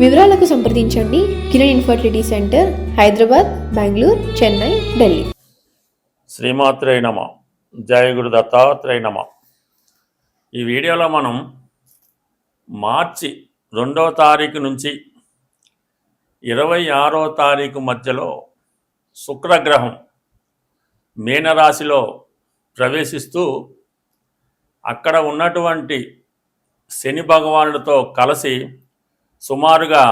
వివరాలకు సంప్రదించండి. Kiran infertility centre Hyderabad Bengaluru Chennai Delhi. శ్రీమాత్రే నమ. జయ గురు దత్తాత్రేయ నమ. ఈ వీడియోలో మనం మార్చి రెండవ తారీఖు నుంచి ఇరవై ఆరో తారీఖు మధ్యలో శుక్రగ్రహం మీనరాశిలో ప్రవేశిస్తూ అక్కడ ఉన్నటువంటి శని భగవానుడితో కలిసి సుమారుగా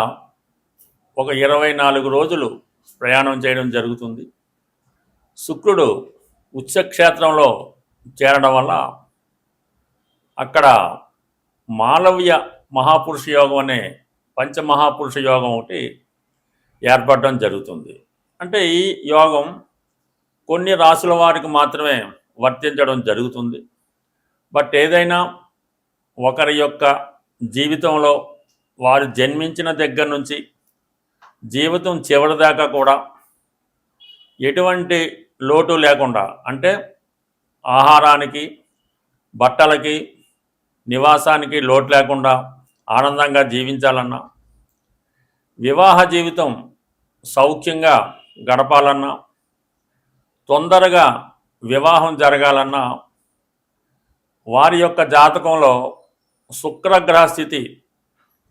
ఒక ఇరవై నాలుగు రోజులు ప్రయాణం చేయడం జరుగుతుంది. శుక్రుడు ఉచ్చక్షేత్రంలో చేరడం వల్ల అక్కడ మాలవ్య మహాపురుష యోగం అనే పంచమహాపురుష యోగం ఒకటి ఏర్పడడం జరుగుతుంది. అంటే ఈ యోగం కొన్ని రాసుల వారికి మాత్రమే వర్తించడం జరుగుతుంది. బట్ ఏదైనా ఒకరి యొక్క జీవితంలో వారు జన్మించిన దగ్గర నుంచి జీవితం చివరిదాకా కూడా ఎటువంటి లోటు లేకుండా అంటే ఆహారానికి బట్టలకి నివాసానికి లోటు లేకుండా ఆనందంగా జీవించాలన్నా వివాహ జీవితం సౌఖ్యంగా గడపాలన్నా తొందరగా వివాహం జరగాలన్నా వారి యొక్క జాతకంలో శుక్రగ్రహ స్థితి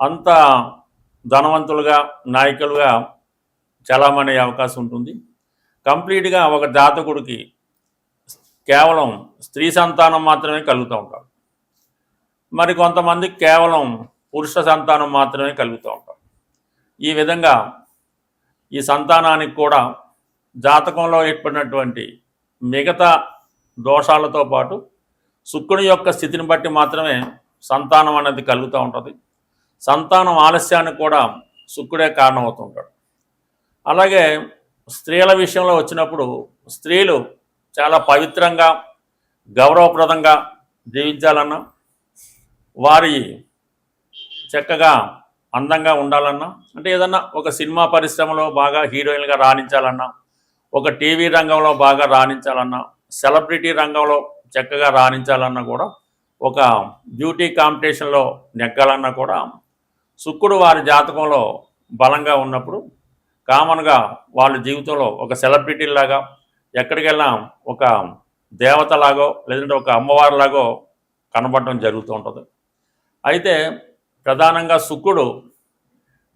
అంత ధనవంతులుగా నాయకులుగా చలామణి అవకాశం ఉంటుంది. కంప్లీట్గా ఒక జాతకుడికి కేవలం స్త్రీ సంతానం మాత్రమే కలుగుతూ ఉంటారు మరి కొంతమంది కేవలం పురుష సంతానం మాత్రమే కలుగుతూ ఉంటారు. ఈ విధంగా ఈ సంతానానికి కూడా జాతకంలో ఏర్పడినటువంటి మిగతా దోషాలతో పాటు శుక్రుని యొక్క స్థితిని బట్టి మాత్రమే సంతానం అనేది కలుగుతూ ఉంటుంది. సంతానం ఆలస్యానికి కూడా శుక్రుడే కారణమవుతుంటాడు. అలాగే స్త్రీల విషయంలో వచ్చినప్పుడు స్త్రీలు చాలా పవిత్రంగా గౌరవప్రదంగా జీవించాలన్నా వారి చక్కగా అందంగా ఉండాలన్నా అంటే ఏదన్నా ఒక సినిమా పరిశ్రమలో బాగా హీరోయిన్గా రాణించాలన్నా ఒక టీవీ రంగంలో బాగా రాణించాలన్నా సెలబ్రిటీ రంగంలో చక్కగా రాణించాలన్నా కూడా ఒక బ్యూటీ కాంపిటీషన్లో నెగ్గాలన్నా కూడా శుక్రుడు వారి జాతకంలో బలంగా ఉన్నప్పుడు కామన్గా వాళ్ళ జీవితంలో ఒక సెలబ్రిటీలాగా ఎక్కడికి వెళ్ళినా ఒక దేవతలాగో లేదంటే ఒక అమ్మవారిలాగో కనబడటం జరుగుతూ ఉంటుంది. అయితే ప్రధానంగా శుక్రుడు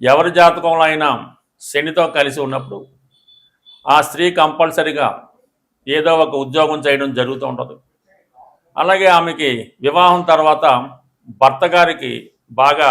ఎవరి జాతకంలో అయినా శనితో కలిసి ఉన్నప్పుడు ఆ స్త్రీ కంపల్సరిగా ఏదో ఒక ఉద్యోగం చేయడం జరుగుతూ ఉంటుంది. అలాగే ఆమెకి వివాహం తర్వాత భర్త గారికి బాగా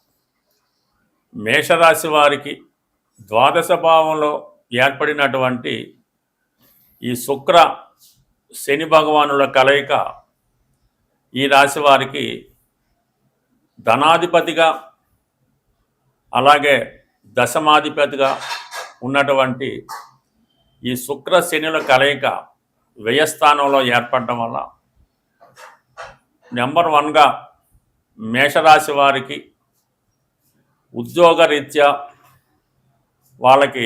మేషరాశి వారికి ద్వాదశ భావంలో ఏర్పడినటువంటి ఈ శుక్ర శని భగవానుల కలయిక ఈ రాశి వారికి ధనాధిపతిగా అలాగే దశమాధిపతిగా ఉన్నటువంటి ఈ శుక్ర శనుల కలయిక వ్యయస్థానంలో ఏర్పడడం వల్ల నెంబర్ వన్గా మేషరాశి వారికి ఉద్యోగరీత్యా వాళ్ళకి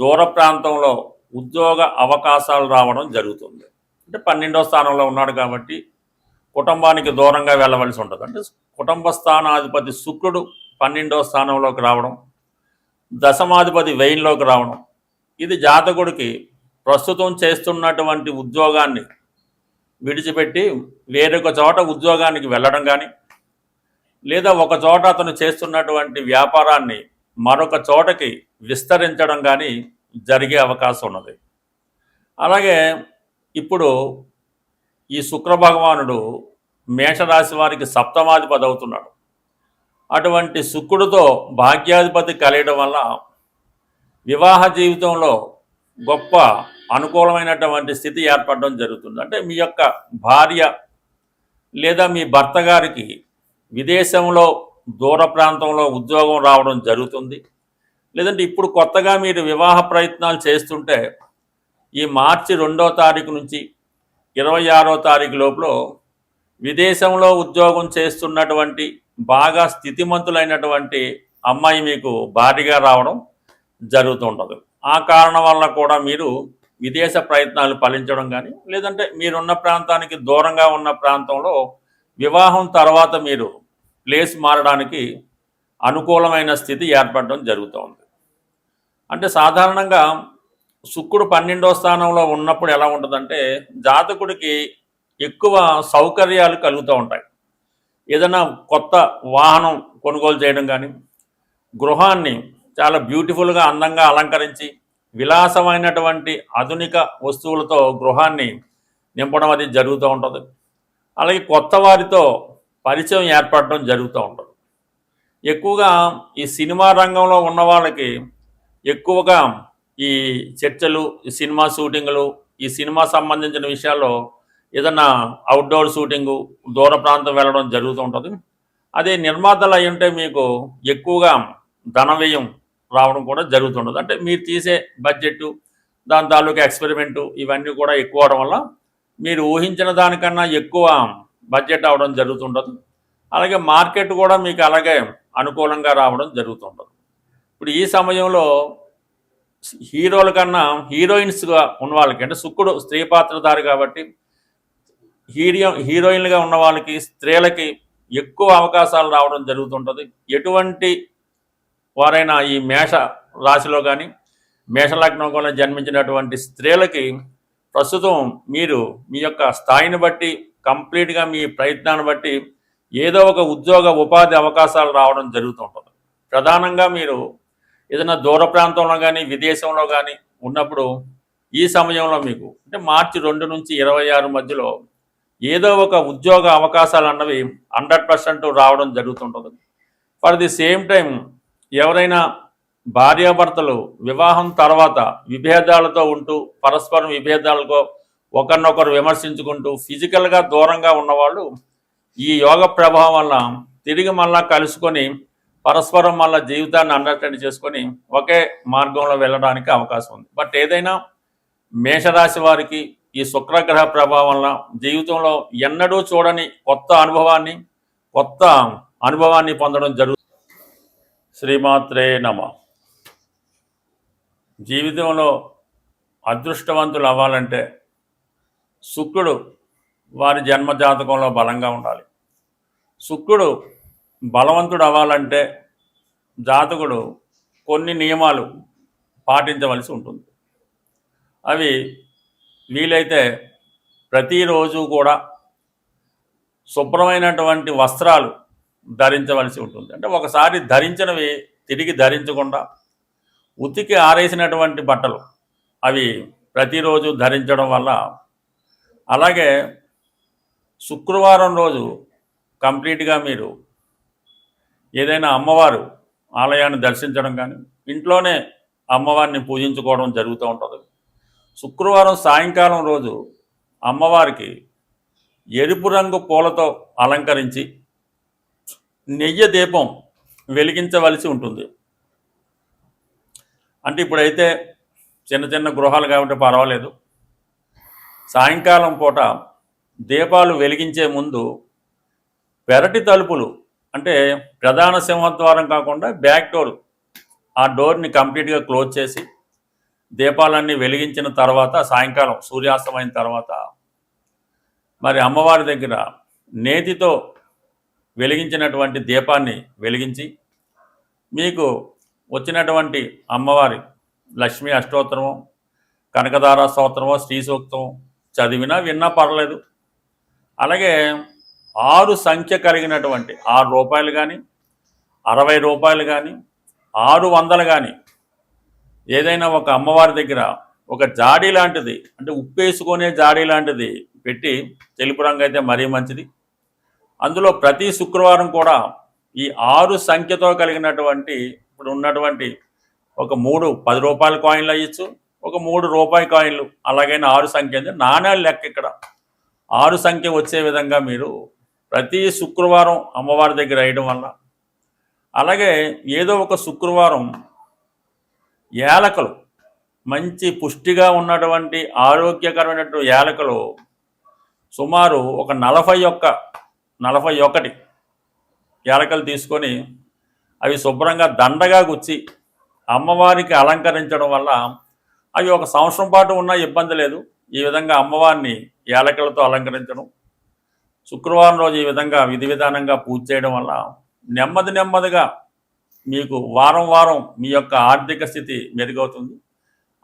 దూర ప్రాంతంలో ఉద్యోగ అవకాశాలు రావడం జరుగుతుంది. అంటే పన్నెండో స్థానంలో ఉన్నాడు కాబట్టి కుటుంబానికి దూరంగా వెళ్ళవలసి ఉంటుంది. అంటే కుటుంబ స్థానాధిపతి శుక్రుడు పన్నెండో స్థానంలోకి రావడం దశమాధిపతి వెయిన్లోకి రావడం ఇది జాతకుడికి ప్రస్తుతం చేస్తున్నటువంటి ఉద్యోగాన్ని విడిచిపెట్టి వేరొక చోట ఉద్యోగానికి వెళ్ళడం కానీ లేదా ఒక చోట అతను చేస్తున్నటువంటి వ్యాపారాన్ని మరొక చోటకి విస్తరించడం కానీ జరిగే అవకాశం ఉన్నది. అలాగే ఇప్పుడు ఈ శుక్ర భగవానుడు మేషరాశి వారికి సప్తమాధిపతి అవుతున్నాడు. అటువంటి శుక్రుడితో భాగ్యాధిపతి కలియడం వల్ల వివాహ జీవితంలో గొప్ప అనుకూలమైనటువంటి స్థితి ఏర్పడడం జరుగుతుంది. అంటే మీ యొక్క భార్య లేదా మీ భర్త గారికి విదేశంలో దూర ప్రాంతంలో ఉద్యోగం రావడం జరుగుతుంది. లేదంటే ఇప్పుడు కొత్తగా మీరు వివాహ ప్రయత్నాలు చేస్తుంటే ఈ మార్చి రెండో తారీఖు నుంచి ఇరవై ఆరో తారీఖు లోపల విదేశంలో ఉద్యోగం చేస్తున్నటువంటి బాగా స్థితిమంతులైనటువంటి అమ్మాయి మీకు భారీగా రావడం జరుగుతుంటుంది. ఆ కారణం వల్ల కూడా మీరు విదేశ ప్రయత్నాలు ఫలించడం కానీ లేదంటే మీరున్న ప్రాంతానికి దూరంగా ఉన్న ప్రాంతంలో వివాహం తర్వాత మీరు ప్లేస్ మారడానికి అనుకూలమైన స్థితి ఏర్పడడం జరుగుతోంది. అంటే సాధారణంగా శుక్రుడు పన్నెండో స్థానంలో ఉన్నప్పుడు ఎలా ఉంటుందంటే జాతకుడికి ఎక్కువ సౌకర్యాలు కలుగుతూ ఉంటాయి. ఏదైనా కొత్త వాహనం కొనుగోలు చేయడం కానీ గృహాన్ని చాలా బ్యూటిఫుల్గా అందంగా అలంకరించి విలాసమైనటువంటి ఆధునిక వస్తువులతో గృహాన్ని నింపడం అది జరుగుతూ ఉంటుంది. అలాగే కొత్త వారితో పరిచయం ఏర్పడడం జరుగుతూ ఉంటుంది ఎక్కువగా ఈ సినిమా రంగంలో ఉన్న వాళ్ళకి ఎక్కువగా ఈ చర్చలు ఈ సినిమా షూటింగ్లు ఈ సినిమా సంబంధించిన విషయాల్లో ఏదన్నా అవుట్డోర్ షూటింగు దూర ప్రాంతం వెళ్ళడం జరుగుతూ ఉంటుంది. అదే నిర్మాతలు అయి ఉంటే మీకు ఎక్కువగా ధన వ్యయం రావడం కూడా జరుగుతుండదు అంటే మీరు తీసే బడ్జెట్ దాని తాలూకా ఎక్స్పెరిమెంటు ఇవన్నీ కూడా ఎక్కువ అవడం వల్ల మీరు ఊహించిన దానికన్నా ఎక్కువ బడ్జెట్ అవడం జరుగుతుండదు. అలాగే మార్కెట్ కూడా మీకు అలాగే అనుకూలంగా రావడం జరుగుతుండదు. ఇప్పుడు ఈ సమయంలో హీరోల కన్నా హీరోయిన్స్గా ఉన్న వాళ్ళకి అంటే శుక్రుడు స్త్రీ పాత్రధారి కాబట్టి హీరో హీరోయిన్లుగా ఉన్న వాళ్ళకి స్త్రీలకి ఎక్కువ అవకాశాలు రావడం జరుగుతుంటుంది. ఎటువంటి వారైనా ఈ మేష రాశిలో కానీ మేషలగ్నంలో జన్మించినటువంటి స్త్రీలకి ప్రస్తుతం మీరు మీ యొక్క స్థాయిని బట్టి కంప్లీట్గా మీ ప్రయత్నాన్ని బట్టి ఏదో ఒక ఉద్యోగ ఉపాధి అవకాశాలు రావడం జరుగుతుంటుంది. ప్రధానంగా మీరు ఏదైనా దూర ప్రాంతంలో కానీ విదేశంలో కానీ ఉన్నప్పుడు ఈ సమయంలో మీకు అంటే మార్చి రెండు నుంచి ఇరవై ఆరు మధ్యలో ఏదో ఒక ఉద్యోగ అవకాశాలు అన్నవి హండ్రెడ్ పర్సెంట్ రావడం జరుగుతుంటుంది. ఫర్ ది సేమ్ టైం ఎవరైనా భార్యాభర్తలు వివాహం తర్వాత విభేదాలతో ఉంటూ పరస్పరం విభేదాలతో ఒకరినొకరు విమర్శించుకుంటూ ఫిజికల్గా దూరంగా ఉన్నవాళ్ళు ఈ యోగ ప్రభావం వల్ల తిరిగి మళ్ళా కలుసుకొని పరస్పరం మళ్ళా జీవితాన్ని అండర్స్టాండ్ చేసుకొని ఒకే మార్గంలో వెళ్ళడానికి అవకాశం ఉంది. బట్ ఏదైనా మేషరాశి వారికి ఈ శుక్రగ్రహ ప్రభావం వల్ల జీవితంలో ఎన్నడూ చూడని కొత్త అనుభవాన్ని కొత్త అనుభవాన్ని పొందడం జరుగుతుంది శ్రీమాత్రే నమ. జీవితంలో అదృష్టవంతులు అవ్వాలంటే శుక్రుడు వారి జన్మ జాతకంలో బలంగా ఉండాలి. శుక్రుడు బలవంతుడు అవ్వాలంటే జాతకుడు కొన్ని నియమాలు పాటించవలసి ఉంటుంది. అవి వీలైతే ప్రతిరోజు కూడా శుభ్రమైనటువంటి వస్త్రాలు ధరించవలసి ఉంటుంది. అంటే ఒకసారి ధరించినవి తిరిగి ధరించకుండా ఉతికి ఆరేసినటువంటి బట్టలు అవి ప్రతిరోజు ధరించడం వల్ల అలాగే శుక్రవారం రోజు కంప్లీట్గా మీరు ఏదైనా అమ్మవారు ఆలయాన్ని దర్శించడం కానీ ఇంట్లోనే అమ్మవారిని పూజించుకోవడం జరుగుతూ ఉంటుంది. శుక్రవారం సాయంకాలం రోజు అమ్మవారికి ఎరుపు రంగు పూలతో అలంకరించి నెయ్యి దీపం వెలిగించవలసి ఉంటుంది. అంటే ఇప్పుడైతే చిన్న చిన్న గృహాలు కాబట్టి పర్వాలేదు. సాయంకాలం పూట దీపాలు వెలిగించే ముందు పెరటి తలుపులు అంటే ప్రధాన సింహద్వారం కాకుండా బ్యాక్ డోర్ ఆ డోర్ని కంప్లీట్గా క్లోజ్ చేసి దీపాలన్నీ వెలిగించిన తర్వాత సాయంకాలం సూర్యాస్తమైన తర్వాత మరి అమ్మవారి దగ్గర నేతితో వెలిగించినటువంటి దీపాన్ని వెలిగించి మీకు వచ్చినటువంటి అమ్మవారి లక్ష్మీ అష్టోత్తరము కనకదార స్తోత్రము శ్రీ సూక్తము చదివినా విన్నా పర్లేదు. అలాగే ఆరు సంఖ్య కలిగినటువంటి ఆరు రూపాయలు కానీ అరవై రూపాయలు కానీ ఆరు వందలు కానీ ఏదైనా ఒక అమ్మవారి దగ్గర ఒక జాడీ లాంటిది అంటే ఉప్పేసుకునే జాడీ లాంటిది పెట్టి తెలుపు రంగు అయితే మరీ మంచిది. అందులో ప్రతి శుక్రవారం కూడా ఈ ఆరు సంఖ్యతో కలిగినటువంటి ఇప్పుడు ఉన్నటువంటి ఒక మూడు పది రూపాయల కాయిన్లు అయ్యచ్చు. ఒక మూడు రూపాయి కాయిన్లు అలాగైనా ఆరు సంఖ్య అంటే నాణ్యాలు లెక్క ఇక్కడ. ఆరు సంఖ్య వచ్చే విధంగా మీరు ప్రతి శుక్రవారం అమ్మవారి దగ్గర వేయడం వల్ల. అలాగే ఏదో ఒక శుక్రవారం యాలకలు మంచి పుష్టిగా ఉన్నటువంటి ఆరోగ్యకరమైనటువంటి యాలకలు సుమారు ఒక నలభై ఒక్క నలభై ఒకటి యాలకలు తీసుకొని అవి శుభ్రంగా దండగా గుచ్చి అమ్మవారికి అలంకరించడం వల్ల అవి ఒక సంవత్సరం పాటు ఉన్నా ఇబ్బంది లేదు. ఈ విధంగా అమ్మవారిని ఏలకలతో అలంకరించడం శుక్రవారం రోజు ఈ విధంగా విధి విధానంగా పూజ చేయడం వల్ల నెమ్మది నెమ్మదిగా మీకు వారం వారం మీ యొక్క ఆర్థిక స్థితి మెరుగవుతుంది.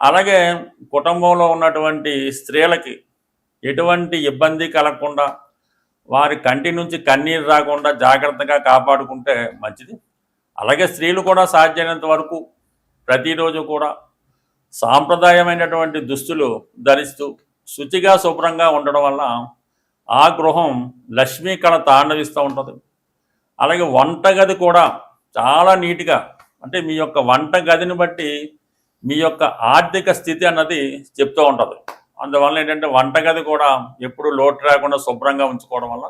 అలాగే కుటుంబంలో ఉన్నటువంటి స్త్రీలకి ఎటువంటి ఇబ్బంది కలగకుండా వారి కంటి నుంచి కన్నీరు రాకుండా జాగ్రత్తగా కాపాడుకుంటే మంచిది. అలాగే స్త్రీలు కూడా సాధ్యమైనంత వరకు ప్రతిరోజు కూడా సాంప్రదాయమైనటువంటి దుస్తులు ధరిస్తూ శుచిగా శుభ్రంగా ఉండడం వల్ల ఆ గృహం లక్ష్మీ కళ తాండవిస్తూ ఉంటుంది. అలాగే వంటగది కూడా చాలా నీట్గా అంటే మీ యొక్క వంట గదిని బట్టి మీ యొక్క ఆర్థిక స్థితి అన్నది చెప్తూ ఉంటుంది. అందువల్ల ఏంటంటే వంటగది కూడా ఎప్పుడు లోటు రాకుండా శుభ్రంగా ఉంచుకోవడం వల్ల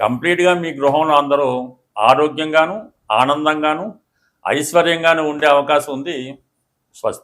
కంప్లీట్గా మీ గృహంలో అందరూ ఆరోగ్యంగాను ఆనందంగాను ఐశ్వర్యంగాను ఉండే అవకాశం ఉంది. స్వస్తి